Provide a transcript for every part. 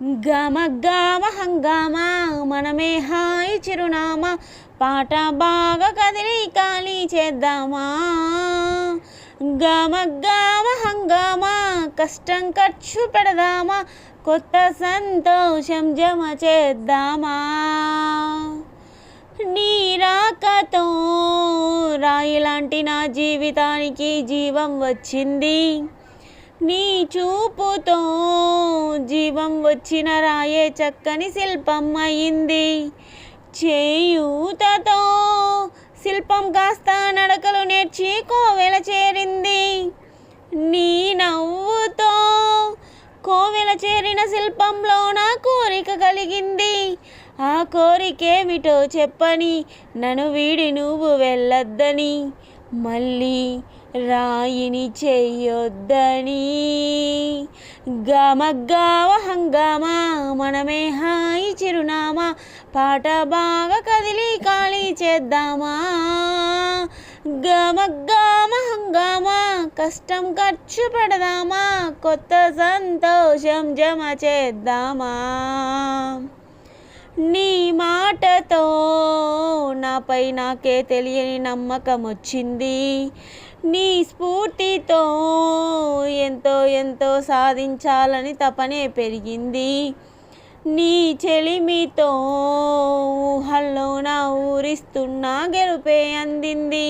గమ గామ హంగామా మనమే హాయి చిరునామా పాట బాగా కదిలి ఖాళీ చేద్దామా? గమ హంగామా కష్టం ఖర్చు పెడదామా కొత్త సంతోషం జమ చేద్దామా? నీ రాకతో రాయి లాంటి నా జీవితానికి జీవం వచ్చింది. నీ చూపుతో జీవం వచ్చిన రాయే చక్కని శిల్పం అయింది. చేయూతతో శిల్పం కాస్త నడకలు నేర్చి కోవెల చేరింది. నీ నవ్వుతో కోవెల చేరిన శిల్పంలో నా కోరిక కలిగింది. ఆ కోరికేమిటో చెప్పని నన్ను వీడి నువ్వు వెళ్ళొద్దని మళ్ళీ రాయిని చెయ్యొద్దని. గమ హంగామా మనమే హాయి చిరునామా. పాట బాగా కదిలి ఖాళీ చేద్దామా. గమగ్గామ హంగామా కష్టం ఖర్చు పెడదామా. కొత్త సంతోషం జమ చేద్దామా. నీ మాటతో నాపై నాకే తెలియని నమ్మకం వచ్చింది నీ స్ఫూర్తితో ఎంతో ఎంతో సాధించాలని తపనే పెరిగింది. నీ చెలిమితో ఊహల్లో నా ఊరిస్తున్న గెలుపే అందింది.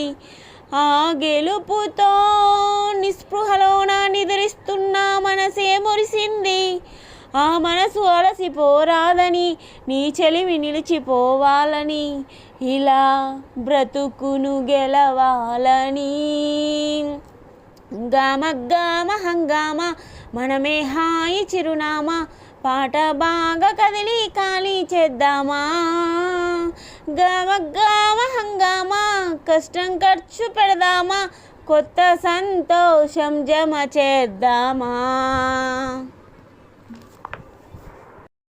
ఆ గెలుపుతో నిస్పృహలో నా నిద్రిస్తున్న మనసే మురిసింది. ఆ మనసు అలసిపోరాదని నీ చెలిమి నిలిచిపోవాలని ఇలా బ్రతుకును గెలవాలని. గామ గామ హంగామ మనమే హాయి చిరునామా పాట బాగా కదిలి ఖాళీ చేద్దామా. గామ గామ హంగామా కష్టం ఖర్చు పెడదామా కొత్త సంతోషం జమ చేద్దామా.